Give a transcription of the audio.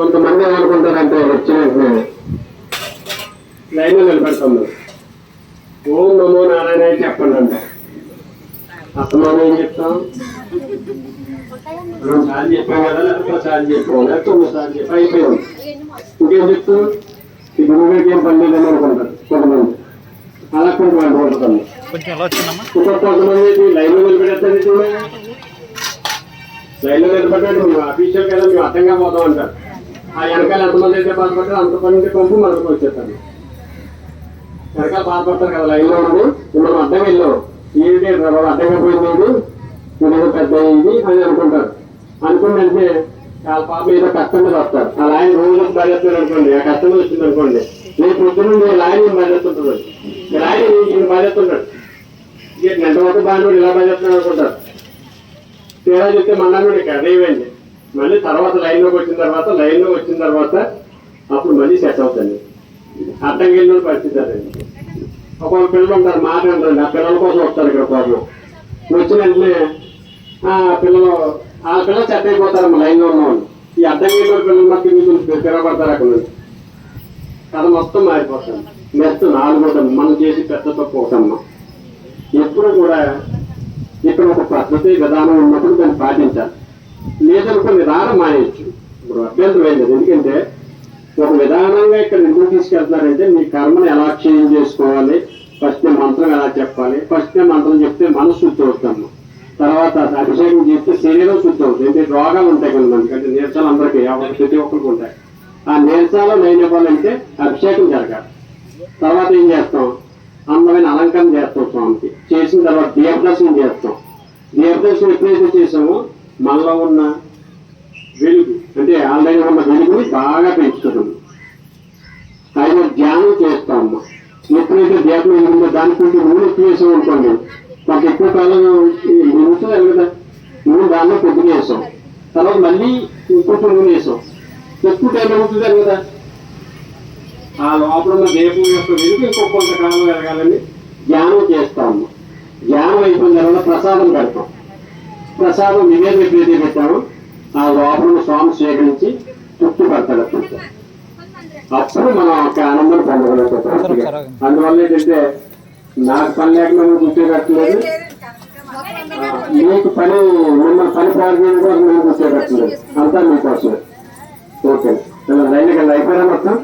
కొంతమంది ఏమనుకుంటారంటే వచ్చిన వెంటనే లైన్లో నిలబెడతాం. ఓం నమో నారాయణ అని చెప్పండి అంట అసలు ఏం చెప్తాం? రెండు సార్లు చెప్పాం కదా లేకపోతే సార్లు చెప్పాం లేకపోతే తొమ్మిది సార్లు చెప్పాం అయిపోయాం. ఇంకేం చెప్తాం? ఈ గురువుకి ఏం పని లేదని అనుకుంటారు కొంతమంది. అలా కొంతమంది ఉంటుంది కొంతమంది లైన్లో నిలబెడతారు లైన్లో నిలబడ్డాడు ఆఫీషియల్ కదా మేము అడ్డంగా పోతాం అంటారు. ఆ వెనకాల ఎంతమంది అయితే బాధపడతారు అంత పని పంపు మనకు వచ్చేస్తాను వెనకాల బాధపడతారు కదా లైన్లో ఉండి మనం అడ్డంగా ఏంటి బాబు అడ్డంగా పోయింది పెద్ద అయింది అని అనుకుంటారు. అనుకుంటే వాళ్ళ పాప ఏదో కష్టం వస్తారు ఆ లైన్ రోజు బాధ్యత అనుకోండి ఆ కష్టం వచ్చింది అనుకోండి. నేను పొద్దున్న లైన్ బాధ్యత ఉంటుంది ఈ లైన్ ఈయన బాధ్యత ఉంటాడు ఇక గంట వరకు బాగా ఇలా బాధ్యత అనుకుంటారు. తీరా చెప్తే మన్నాడు ఇక్కడ రేవండి మళ్ళీ తర్వాత లైన్లోకి వచ్చిన తర్వాత లైన్లోకి వచ్చిన తర్వాత అప్పుడు మళ్ళీ సెట్ అవుతుంది. అర్థం వెళ్ళిన పరిస్థితి అదే. ఒక పిల్లలు ఉంటారు మాట ఆ పిల్లల కోసం వస్తారు ఇక్కడ ప్రాబ్లం వచ్చిన వెంటనే ఆ పిల్లలు ఆ పిల్లలు సెట్ అయిపోతారు లైన్లో లో ఈ అర్థం వెళ్ళిన పిల్లలు మట్టి మీకు తిరగబడతారు అక్కడ? నుంచి కథ మొత్తం మారిపోతుంది. నెక్స్ట్ నాలుగోటం మనం చేసి పెద్ద తప్పు ఒకటమ్మ ఎప్పుడు కూడా ఇక్కడ ఒక పద్ధతి విధానం ఉన్నప్పుడు దాన్ని పాటించాలి. లేదనుకో విధానం మానేయచ్చు. ఇప్పుడు అభ్యంతరం ఏం లేదు ఎందుకంటే ఒక విధానంగా ఇక్కడ ఎందుకు తీసుకెళ్తున్నారంటే మీ కర్మను ఎలా చేంజ్ చేసుకోవాలి? ఫస్ట్ మంత్రం ఎలా చెప్పాలి? ఫస్ట్ మంత్రం చెప్తే మనసు శుద్ధి అవుతాము తర్వాత అభిషేకం చేస్తే శరీరం శుద్ధి అవుతుంది. ఎందుకంటే రోగాలు ఉంటాయి కొంతమందికి. అంటే నీరసాలు అందరికీ ఎవరికి ప్రతి ఒక్కరికి ఉంటాయి. ఆ నీరసాలు నేను ఇవ్వాలంటే అభిషేకం జరగాలి. తర్వాత ఏం చేస్తాం? అందమైన అలంకరణ చేస్తాం స్వామికి. చేసిన తర్వాత దీపదర్శనం చేస్తాం. దీపదర్శనం ఎప్పుడైతే చేసామో మనలో ఉన్న వెలుగు అంటే ఆల్రెడీ ఉన్న వెలుగుని బాగా పెంచుతున్నాం. అయితే ధ్యానం చేస్తాం ఎప్పుడైతే ధ్యానం ఉందో దానికంటే నూనె ఎక్కువ అనుకోండి మాకు ఎక్కువ కాలం నిమిషాలు కదా నూనె దానిలో కొద్దిగా వేసాం. తర్వాత మళ్ళీ ఇంకొంచెం నూనె వేసాం. ఎక్కువ టైం అవుతుంది కదా ఆ లోపల ఉన్న దేవం యొక్క వెలుగు ఇంకో కొంతకాలం ఎరగాలని ధ్యానం చేస్తాము ధ్యానం అయిపోయిన తర్వాత ప్రసాదం పెడతాం. ప్రసాదం నివేదన ఎప్పుడైతే పెట్టాము. ఆ లోపల స్వామి స్వీకరించి తృప్తి పడతాడు అప్పుడు. మనం ఒక ఆనందం పొందగలుగుతాం అందువల్ల ఏంటంటే నాకు పని లేకుండా నువ్వు కూర్చోబెట్టలేదు మీకు పని మిమ్మల్ని పని ప్రారంభం కోసం నేను కూర్చోబెట్టలేదు అంతా మీకోసమే ఓకే. లైన్ అయిపోయారా మొత్తం?